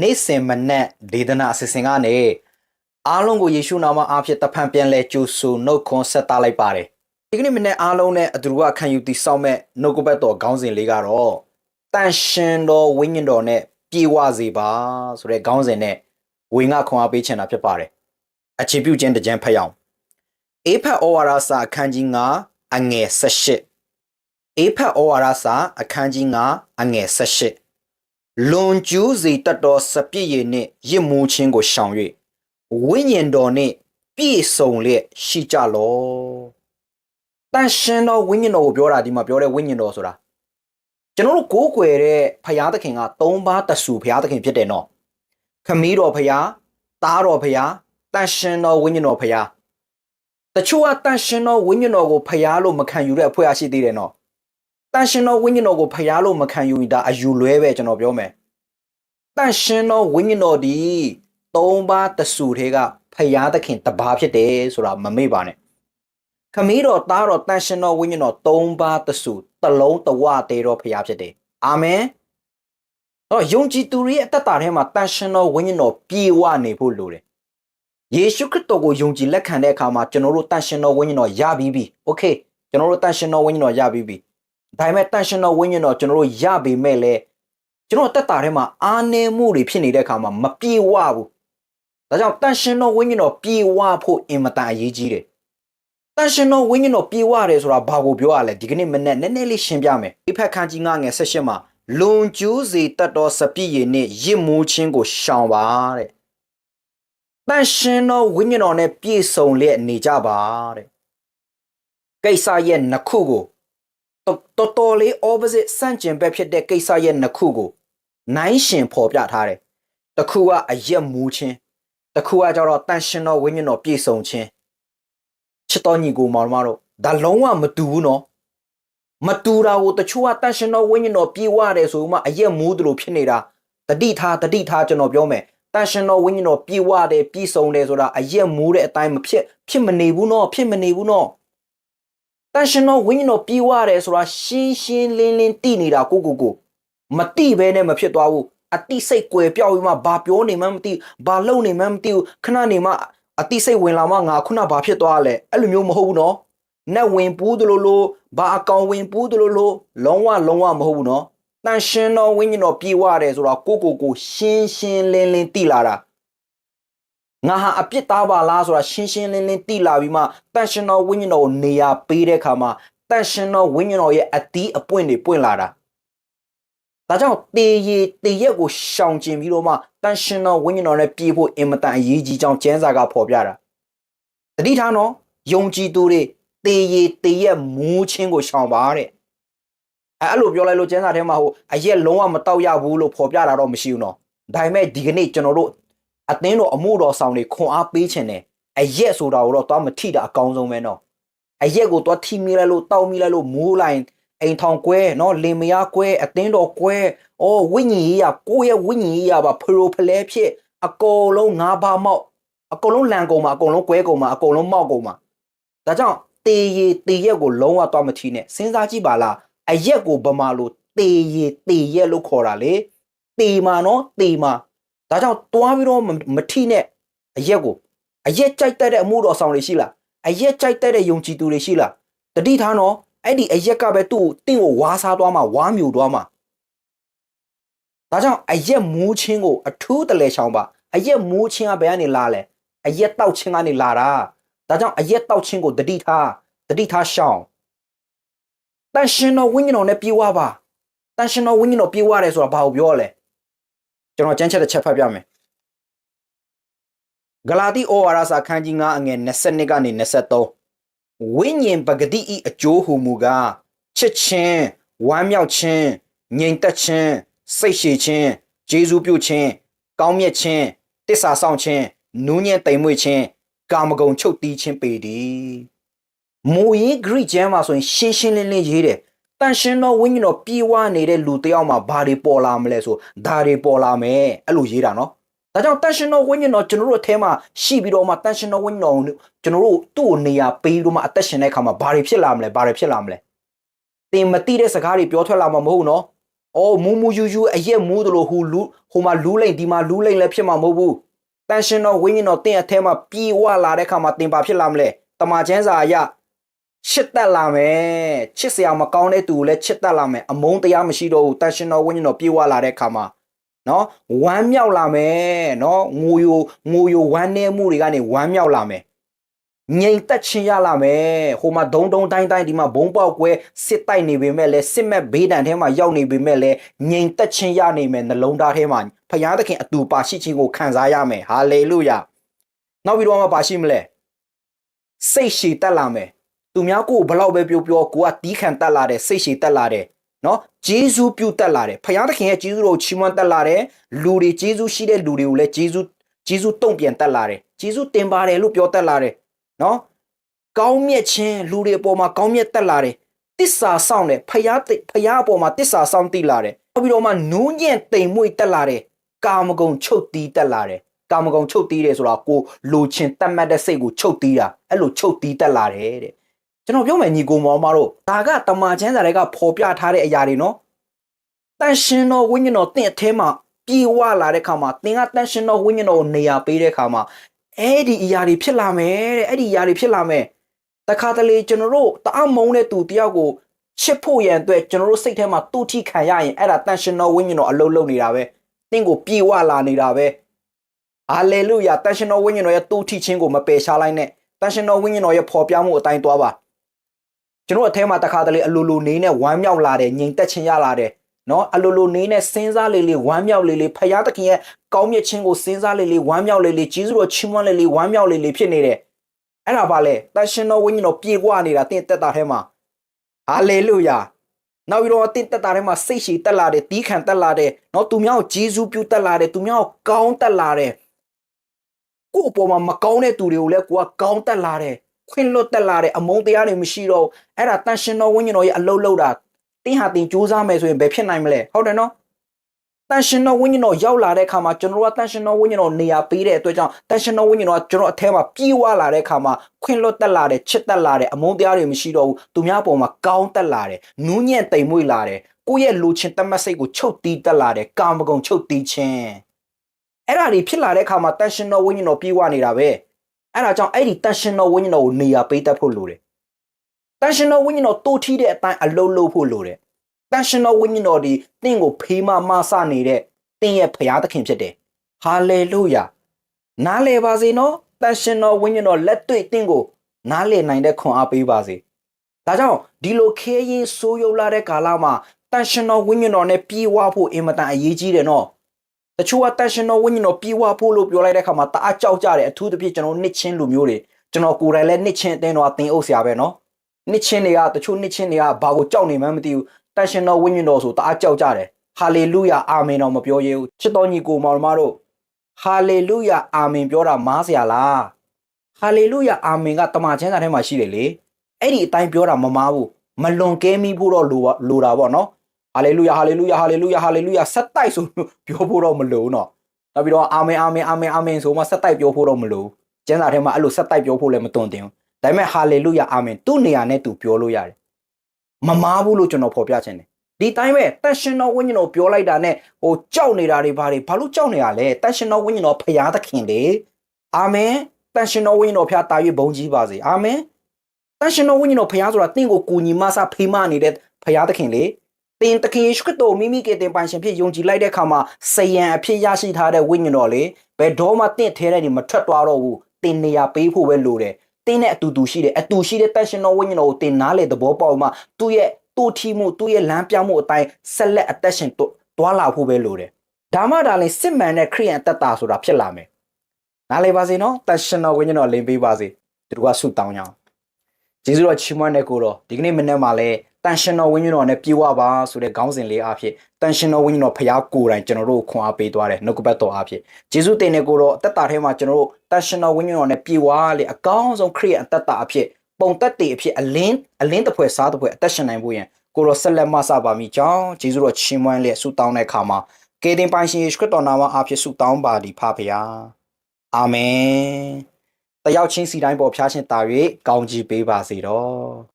နေ့စဉ်မနက်ဒေသနာအစီအစဉ်ကနေအားလုံးကိုယေရှုနာမအားဖြင့်တဖန်ပြန်လဲကြိုဆိုနှုတ်ခွန်းဆက်တာလိုက်ပါတယ်ဒီကနေ့မနေ့အားလုံးနဲ့အတူတူကခံယူတည်ဆောက်မဲ့နှုတ်ကပတ်တော်ခေါင်းစဉ်လေးကတော့တန်ရှင်တော်ဝိညာဉ်တော်နဲ့ပြေဝစေပါဆိုတဲ့ခေါင်းစဉ်နဲ့ဝေငှခွန်အားပေးချင်တာဖြစ်ပါတယ်အခြေပြုခြင်းတစ်ကြံဖတ်ရအောင်အေဖတ်ဩဝါဒစာအခန်းကြီး9အငယ်18အေဖတ်ဩဝါဒစာအခန်းကြီး9အငယ်18 လွန်ကျူးစေတတ်သောစပြည့်ရည်နှင့်ရစ်မှုချင်းကိုရှောင်၍ဝိညာဉ်တော်နှင့်ပြည့်စုံလျက်ရှိကြလောတန်ရှင်တော်ဝိညာဉ်တော်ကိုပြောတာဒီမှာပြောတဲ့ဝိညာဉ်တော်ဆိုတာကျွန်တော်တို့ကိုးကွယ်တဲ့ဖရာသခင်က၃ပါးတဆူဖရာသခင်ဖြစ်တယ်နော်ခမည်းတော်ဖရာသားတော်ဖရာတန်ရှင်တော်ဝိညာဉ်တော်ဖရာတချို့ကတန်ရှင်တော်ဝိညာဉ်တော်ကိုဖရာလို့မခံယူတဲ့အဖွဲ့အရှိသေးတယ်နော် တန်ရှင်တော်ဝိညာဉ်တော်ကိုဖျားလို့မခံယူရင်ဒါအယူလွဲပဲကျွန်တော်ပြောမယ်တန်ရှင်တော်ဝိညာဉ်တော်ဒီသုံးပါးတဆူထဲကဖျားသခင်တပါးဖြစ်တယ်ဆိုတာမမေ့ပါနဲ့ခမည်းတော်သားတော်တန်ရှင်တော်ဝိညာဉ်တော်သုံးပါးတဆူတလုံးတဝတေတော်ဖျားဖြစ်တယ်အာမင်တော့ယုံကြည်သူတွေရဲ့အသက်တာထဲမှာတန်ရှင်တော်ဝိညာဉ်တော်ပြေဝနေဖို့လိုတယ်ယေရှုခရစ်တော်ကိုယုံကြည်လက်ခံတဲ့အခါမှာကျွန်တော်တို့တန်ရှင်တော်ဝိညာဉ်တော်ရပြီးပြီโอเคကျွန်တော်တို့တန်ရှင်တော်ဝိညာဉ်တော်ရပြီးပြီ ဒါပေမဲ့တန်ရှင်တော်ဝိညာဉ်တော်ကျွန်တော်တို့ရပေမဲ့လည်းကျွန်တော်တက်တာထဲမှာအာနေမှုတွေဖြစ်နေတဲ့အခါမှာမပြေဝဘူး။ဒါကြောင့်တန်ရှင်တော်ဝိညာဉ်တော်ပြေဝဖို့အင်မတန်အရေးကြီးတယ်။တန်ရှင်တော်ဝိညာဉ်တော်ပြေဝတယ်ဆိုတာဘာကိုပြောရလဲဒီကနေ့မနေ့နည်းနည်းလေးရှင်းပြမယ်။ဒီဖက်ခန်းကြီးငါငယ်၁၈မှာလွန်ကျူးစေတတ်သောစပြည့်ရည်နဲ့ရစ်မှုချင်းကိုရှောင်ပါတဲ့။တန်ရှင်တော်ဝိညာဉ်တော်နဲ့ပြည့်စုံလျက်နေကြပါတဲ့။ကိစ္စရဲ့နှစ်ခုကို တော်တော်တော်လေး opposite စန့်ကျင်ဘက်ဖြစ်တဲ့ကိစ္စရဲ့နှစ်ခုကိုနိုင်ရှင်ဖော်ပြထားတယ်။တစ်ခုကအရက်မူးခြင်းတစ်ခုကကျတော့တန်ရှင်တော်ဝိညာဉ်တော်ပြည့်စုံခြင်းချစ်တော်ညီကိုမောင်မတို့ဒါလုံးဝမတူဘူးနော်။မတူတာကိုတချို့ကတန်ရှင်တော်ဝိညာဉ်တော်ပြေဝတယ်ဆိုမှအရက်မူးတယ်လို့ဖြစ်နေတာတတိထားတတိထားကျွန်တော်ပြောမယ်တန်ရှင်တော်ဝိညာဉ်တော်ပြေဝတယ်ပြည့်စုံတယ်ဆိုတာအရက်မူးတဲ့အတိုင်းမဖြစ်ဖြစ်မနေဘူးနော်ဖြစ်မနေဘူးနော် တန်ရှင်တော်ဝိညာဉ်တော်ပြေးွားတယ်ဆိုတာရှင်းရှင်းလင်းလင်းသိနေတာကိုကိုကိုမသိဘဲနဲ့မဖြစ်သွားဘူးအတိစိတ်ကွယ်ပြောက်ပြီးမှဘာပြောနေမှမသိဘာလုပ်နေမှမသိဘူးခဏနေမှအတိစိတ်ဝင်လာမှငါခုနဘာဖြစ်သွားလဲအဲ့လိုမျိုးမဟုတ်ဘူးနော်နက်ဝင်ပူးတယ်လို့လို့ဘာအကောင်ဝင်ပူးတယ်လို့လို့လုံးဝလုံးဝမဟုတ်ဘူးနော်တန်ရှင်တော်ဝိညာဉ်တော်ပြေးွားတယ်ဆိုတာကိုကိုကိုရှင်းရှင်းလင်းလင်းသိလာတာ ငါဟာအပြစ်သားပါလားဆိုတာရှင်းရှင်းလင်းလင်းသိလာပြီးမှတန်ရှင်တော်ဝိညာဉ်တော်ကိုနေရာပေးတဲ့အခါမှာတန်ရှင်တော်ဝိညာဉ်တော်ရဲ့အတီးအပွင့်တွေပွင့်လာတာဒါကြောင့်တေရီတေရက်ကိုရှောင်ကျင်ပြီးတော့မှတန်ရှင်တော်ဝိညာဉ်တော်နဲ့ပြေးဖို့အင်မတန်အရေးကြီးကြောင်းကျမ်းစာကဖော်ပြတာတတိထားနော်ယုံကြည်သူတွေတေရီတေရက်မူးချင်းကိုရှောင်ပါတဲ့အဲအဲ့လိုပြောလိုက်လို့ကျမ်းစာထဲမှာဟိုအရက်လုံးဝမတောက်ရဘူးလို့ဖော်ပြတာတော့မရှိဘူးနော်ဒါပေမဲ့ဒီကနေ့ကျွန်တော်တို့ အသင်းတော်အမှုတော်ဆောင်တွေခွန်အားပေးခြင်းနဲ့အရက်ဆိုတာကိုတော့သွားမထိတာအကောင်းဆုံးပဲနော်အရက်ကိုသွားထိမိလိုက်လို့တောက်မိလိုက်လို့မိုးလိုက်အိမ်ထောင်ကွဲနော်လင်မယားကွဲအသင်းတော်ကွဲအော်ဝိညာဉ်ရေးရကိုယ့်ရဲ့ဝိညာဉ်ရေးရပါဖရိုဖလဲဖြစ်အကုန်လုံးငါးပါးမောက်အကုန်လုံးလန်ကုန်မှာအကုန်လုံးကွဲကုန်မှာအကုန်လုံးမောက်ကုန်မှာဒါကြောင့်တေရီတေရက်ကိုလုံးဝသွားမထိနဲ့စဉ်းစားကြည့်ပါလားအရက်ကိုဗမာလိုတေရီတေရက်လို့ခေါ်တာလေတေမာနော်တေမာ ဒါကြောင့်တွားပြီးတော့မမထိနဲ့အရက်ကိုအရက်ကြိုက်တတ်တဲ့အမှုတော်ဆောင်တွေရှိလားအရက်ကြိုက်တတ်တဲ့ယုံကြည်သူတွေရှိလားတတိထားနော်အဲ့ဒီအရက်ကပဲသူ့ကိုတင့်ကိုဝါစားသွားမှာဝါမြူသွားမှာဒါကြောင့်အရက်မူးချင်းကိုအထူးတလဲချောင်းပါအရက်မူးချင်းကဘယ်ကနေလာလဲအရက်တောက်ချင်းကနေလာတာဒါကြောင့်အရက်တောက်ချင်းကိုတတိထားတတိထားရှောင်းတန်ရှင်တော်ဝိညာဉ်တော်နဲ့ပြေးဝပါတန်ရှင်တော်ဝိညာဉ်တော်ပြေးဝတယ်ဆိုတာဘာကိုပြောရလဲ ကျွန်တော်ကြမ်းချက်တစ်ချက်ဖတ်ပြမယ်ဂလာတိဩဝါဒစာခန်းကြီး9အငယ်22ကနေ23ဝိညာဉ်ပဂတိဤအကျိုးဟူမူကားချစ်ချင်းဝမ်းမြောက်ခြင်းငြိမ်သက်ခြင်းစိတ်ရှည်ခြင်းဂျေဇူးပြုခြင်းကောင်းမြတ်ခြင်းတစ္ဆာဆောင်ခြင်းနူးညံ့တိမ်မွေ့ခြင်းကာမဂုဏ်ချုပ်တီးခြင်းပေသည်မူရင်းဂရိကျမ်းမှာဆိုရင်ရှင်းရှင်းလင်းလင်းရေးတယ် တန်ရှင်တော်ဝိညာဉ်တော်ပြေဝနေတဲ့လူတစ်ယောက်မှာဘာတွေပေါ်လာမလဲဆိုဒါတွေပေါ်လာမယ်အဲ့လိုရေးတာနော်ဒါကြောင့်တန်ရှင်တော်ဝိညာဉ်တော်ကျွန်တော်တို့အထဲမှာရှိပြီးတော့မှတန်ရှင်တော်ဝိညာဉ်တော်ကိုကျွန်တော်တို့သူ့ကိုနေရာပေးပြီးတော့မှအသက်ရှင်တဲ့အခါမှာဘာတွေဖြစ်လာမလဲဘာတွေဖြစ်လာမလဲသင်မသိတဲ့စကားတွေပြောထွက်လာမှာမဟုတ်ဘူးနော်အော်မူးမူးယူယူအရက်မူးတယ်လို့ဟိုလူဟိုမှာလူးလိမ့်ဒီမှာလူးလိမ့်လည်းဖြစ်မှာမဟုတ်ဘူးတန်ရှင်တော်ဝိညာဉ်တော်တင်းအထဲမှာပြေဝလာတဲ့ခါမှာတင်ပါဖြစ်လာမလဲတမန်ကျမ်းစာအရ ချစ်တက်လာမယ်ချစ်စရာမကောင်းတဲ့သူကိုလည်းချစ်တက်လာမယ်အမုန်းတရားမရှိတော့ဘူးတန်ရှင်တော်ဝိညာဉ်တော်ပြေဝလာတဲ့ခါမှာနော်ဝမ်းမြောက်လာမယ်နော်ငိုယိုငိုယိုဝမ်းနေမှုတွေကနေဝမ်းမြောက်လာမယ်ငြိမ်သက်ခြင်းရလာမယ်ဟိုမှာဒုံဒုံတိုင်းတိုင်းဒီမှာဘုံပေါက်ကွဲစစ်တိုက်နေပေမဲ့လည်းစစ်မဲ့ဘေးဒဏ်ထဲမှာရောက်နေပေမဲ့လည်းငြိမ်သက်ခြင်းရနေမယ်နှလုံးသားထဲမှာဖခင်သခင်အတူပါရှိခြင်းကိုခံစားရမယ်ဟာလေလုယာနောက်ပြီးတော့မှပါရှိမလဲစိတ်ရှည်တက်လာမယ် သူများကိုဘလောက်ပဲပြောပြောကိုကတီးခံတက်လာတယ်စိတ်ရှည်တက်လာတယ်နော်ဂျေဇူးပြုတက်လာတယ်ဖခင်သခင်ရဲ့ဂျေဇူးတော်ကိုချီးမွမ်းတက်လာတယ်လူတွေဂျေဇူးရှိတဲ့လူတွေကိုလည်းဂျေဇူးဂျေဇူးတုံ့ပြန်တက်လာတယ်ဂျေဇူးတင်ပါတယ်လို့ပြောတက်လာတယ်နော်ကောင်းမြတ်ခြင်းလူတွေအပေါ်မှာကောင်းမြတ်တက်လာတယ်တစ္ဆာဆောင်တယ်ဖခင်တိဖခင်အပေါ်မှာတစ္ဆာဆောင်တည်လာတယ်နောက်ပြီးတော့မှနူးညံ့တိမ်မွေ့တက်လာတယ်ကာမဂုဏ်ချုပ်တီးတက်လာတယ်ကာမဂုဏ်ချုပ်တီးတယ်ဆိုတာကိုလိုချင်တတ်မှတ်တဲ့စိတ်ကိုချုပ်တီးတာအဲ့လိုချုပ်တီးတက်လာတယ်တဲ့ ကျွန်တော်ပြောမယ်ညီကိုမောင်မတို့ဒါကတမန်ကျမ်းစာတွေကပေါ်ပြထားတဲ့အရာတွေနော်တန်ရှင်တော်ဝိညာဉ်တော်တင့်အထဲမှာပြေဝလာတဲ့ခါမှာသင်ကတန်ရှင်တော်ဝိညာဉ်တော်ကိုနေရာပေးတဲ့ခါမှာအဲ့ဒီအရာတွေဖြစ်လာမယ်တဲ့အဲ့ဒီအရာတွေဖြစ်လာမယ်တခါတလေကျွန်တော်တို့တအားမုန်းတဲ့သူတယောက်ကိုချစ်ဖို့ရန်အတွက်ကျွန်တော်တို့စိတ်ထဲမှာတူထိခံရရင်အဲ့ဒါတန်ရှင်တော်ဝိညာဉ်တော်အလုံးလုံးနေတာပဲတင့်ကိုပြေဝလာနေတာပဲဟာလေလုယာတန်ရှင်တော်ဝိညာဉ်တော်ရဲ့တူထိခြင်းကိုမပယ်ရှားလိုက်နဲ့တန်ရှင်တော်ဝိညာဉ်တော်ရဲ့ပေါ်ပြမှုအတိုင်းသွားပါ ကျွန်တော်အထဲမှာတခါတလေအလိုလိုနေနဲ့ဝမ်းမြောက်လာတယ်ငြိမ်သက်ခြင်းရလာတယ်နော်အလိုလိုနေနဲ့စဉ်းစားလေလေဝမ်းမြောက်လေလေဖယားသခင်ရဲ့ကောင်းမြတ်ခြင်းကိုစဉ်းစားလေလေဝမ်းမြောက်လေလေဂျေဇုတော်ချီးမွမ်းလေလေဝမ်းမြောက်လေလေဖြစ်နေတယ်အဲ့ဒါပါလေတန်ရှင်တော်ဝိညာဉ်တော်ပြေကွာနေတာတင့်တက်တာထဲမှာဟာလေလုယာနောက်ပြီးတော့တင့်တက်တာထဲမှာစိတ်ရှည်တက်လာတယ်တီးခံတက်လာတယ်နော်သူများကိုဂျေဇုပြုတက်လာတယ်သူများကိုကောင်းတက်လာတယ်ကို့အပေါ်မှာမကောင်းတဲ့သူတွေကိုလည်းကိုကကောင်းတက်လာတယ် ခွင့်လွတ်တက်လာတဲ့အမုန်းတရားတွေမရှိတော့ဘူးအဲ့ဒါတန်ရှင်တော်ဝိညာဉ်တော်ရဲ့အလုတ်လောက်တာတင်းဟာတင်းစူးစမ်းမယ်ဆိုရင်ဘယ်ဖြစ်နိုင်မလဲဟုတ်တယ်နော်တန်ရှင်တော်ဝိညာဉ်တော်ရောက်လာတဲ့အခါမှာကျွန်တော်တို့ကတန်ရှင်တော်ဝိညာဉ်တော်နေရာပေးတဲ့အတွက်ကြောင့်တန်ရှင်တော်ဝိညာဉ်တော်ကကျွန်တော်အထဲမှာပြေးဝလာတဲ့အခါမှာခွင့်လွတ်တက်လာတယ်ချစ်တက်လာတယ်အမုန်းတရားတွေမရှိတော့ဘူးသူများပေါ်မှာကောင်းတက်လာတယ်နူးညံ့တိမ်မွေ့လာတယ်ကိုယ့်ရဲ့လူချင်းတတ်မှတ်စိတ်ကိုချုပ်တီးတက်လာတယ်ကာမဂုဏ်ချုပ်တီးခြင်းအဲ့ဒါတွေဖြစ်လာတဲ့အခါမှာတန်ရှင်တော်ဝိညာဉ်တော်ပြေးဝနေတာပဲ အဲ့ဒါကြောင့်အဲ့ဒီတန်ရှင်တော်ဝိညာဉ်တော်ကိုနေရာပေးတတ်ဖို့လိုတယ်။တန်ရှင်တော်ဝိညာဉ်တော်တိုးထီးတဲ့အတိုင်းအလုံးလုံးဖို့လိုတယ်။တန်ရှင်တော်ဝိညာဉ်တော်ဒီတင့်ကိုဖေးမမဆနေတဲ့တင့်ရဲ့ဖရာသခင်ဖြစ်တယ်။ဟာလေလုယာ။နားလည်ပါစေနော်။တန်ရှင်တော်ဝိညာဉ်တော်လက်တွေ့တင့်ကိုနားလည်နိုင်တဲ့ခွန်အားပေးပါစေ။ဒါကြောင့်ဒီလိုခဲရင်ဆိုးရုပ်လာတဲ့ကာလမှာတန်ရှင်တော်ဝိညာဉ်တော်နဲ့ပြေးဝဖို့အင်မတန်အရေးကြီးတယ်နော်။ တချို့ကတန်ရှင်တော်ဝိညာဉ်တော်ပြေဝဖို့လို့ပြောလိုက်တဲ့အခါမှာတအားကြောက်ကြတယ်အထူးသဖြင့်ကျွန်တော်နှစ်ချင်းလူမျိုးတွေကျွန်တော်ကိုယ်တိုင်လည်းနှစ်ချင်းအတင်းတော်အသင်အုပ်ဆရာပဲနော်နှစ်ချင်းတွေကတချို့နှစ်ချင်းတွေကဘာကိုကြောက်နေမှန်းမသိဘူးတန်ရှင်တော်ဝိညာဉ်တော်ဆိုတအားကြောက်ကြတယ်ဟာလေလုယာအာမင်တော်မပြောရဘူးချစ်တော်ညီကိုမောင်မတို့ဟာလေလုယာအာမင်ပြောတာမားစရာလားဟာလေလုယာအာမင်ကတမန်ကျမ်းစာထဲမှာရှိတယ်လေအဲ့ဒီအတိုင်းပြောတာမမားဘူးမလွန်ကဲမိဖို့တော့လိုပါလိုတာပေါ့နော် ဟာလေလုယာဟာလေလုယာဟာလေလုယာဟာလေလုယာဆက်တိုက်ဆိုပြောဖို့တော့မလိုတော့နောက်ပြီးတော့အာမင်အာမင်အာမင်အာမင်ဆိုမှဆက်တိုက်ပြောဖို့တော့မလိုကျမ်းစာထဲမှာအဲ့လိုဆက်တိုက်ပြောဖို့လည်းမတွန်တင်ဘူးဒါပေမဲ့ဟာလေလုယာအာမင်သူ့နေရာနဲ့သူပြောလို့ရတယ်မမားဘူးလို့ကျွန်တော်ဖော်ပြခြင်းတယ်ဒီတိုင်းပဲတန်ရှင်တော်ဝိညာဉ်တော်ပြောလိုက်တာနဲ့ဟိုကြောက်နေတာတွေဘာတွေဘာလို့ကြောက်နေတာလဲတန်ရှင်တော်ဝိညာဉ်တော်ဖရာသခင်လေအာမင်တန်ရှင်တော်ဝိညာဉ်တော်ဖရာတာ၍ဘုန်းကြီးပါစေအာမင်တန်ရှင်တော်ဝိညာဉ်တော်ဖရာဆိုတာတင့်ကိုကူညီမဆဖေးမနေတဲ့ဖရာသခင်လေ သင်တခင်ယေရှုခရစ်တော်မိမိကယ်တင်ပိုင်ရှင်ဖြစ်ယုံကြည်လိုက်တဲ့အခါမှာစယံအဖြစ်ရရှိထားတဲ့ဝိညာဉ်တော်လေဘယ်တော့မှတင့်ထဲတဲ့နေမထွက်သွားတော့ဘူးတင်နေရာပေးဖို့ပဲလိုတယ်တင်းနဲ့အတူတူရှိတယ်အတူရှိတဲ့တန်ရှင်တော်ဝိညာဉ်တော်ကိုတင်နားလေသဘောပေါက်မှသူ့ရဲ့တူထီမှုသူ့ရဲ့လမ်းပြမှုအတိုင်းဆက်လက်အသက်ရှင်တွားလာဖို့ပဲလိုတယ်ဒါမှဒါလည်းစစ်မှန်တဲ့ခရိယန်အသက်တာဆိုတာဖြစ်လာမယ်နားလေပါစေနော်တန်ရှင်တော်ဝိညာဉ်တော်လင်းပေးပါစေသူတို့ကဆုတောင်းကြအောင်ကျေးဇူးတော်ချီးမွမ်းတဲ့ကိုတော့ဒီကနေ့မနေ့မှလည်း တန်ရှင်တော်ဝိညာဉ်တော်နဲ့ပြေဝပါဆိုတဲ့ခေါင်းစဉ်လေးအားဖြင့်တန်ရှင်တော်ဝိညာဉ်တော်ဖရားကိုယ်တိုင်ကျွန်တော်တို့ကိုခွန်အားပေးသွားတယ်နှုတ်ကပတ်တော်အားဖြင့်ကျေးဇူးတင်တဲ့ကိုတော့အသက်တာထဲမှာကျွန်တော်တို့တန်ရှင်တော်ဝိညာဉ်တော်နဲ့ပြေဝလေအကောင်းဆုံးခရစ်ယာန်အသက်တာအဖြစ်ပုံသက်တည်အဖြစ်အလင်းအလင်းတစ်ဖွဲစားတစ်ဖွဲအသက်ရှင်နိုင်ဖို့ရန်ကိုတော့ဆက်လက်မဆပါမိကြောင်းကျေးဇူးတော်ချီးမွမ်းလျက်ဆုတောင်းတဲ့အခါမှာကေတင်ပိုင်ရှင်ယေရှုခရစ်တော်နာမအားဖြင့်ဆုတောင်းပါသည်ဖဖရားအာမင်တယောက်ချင်းစီတိုင်းပေါ်ဖျားရှင်တာ၍ကောင်းချီးပေးပါစေတော့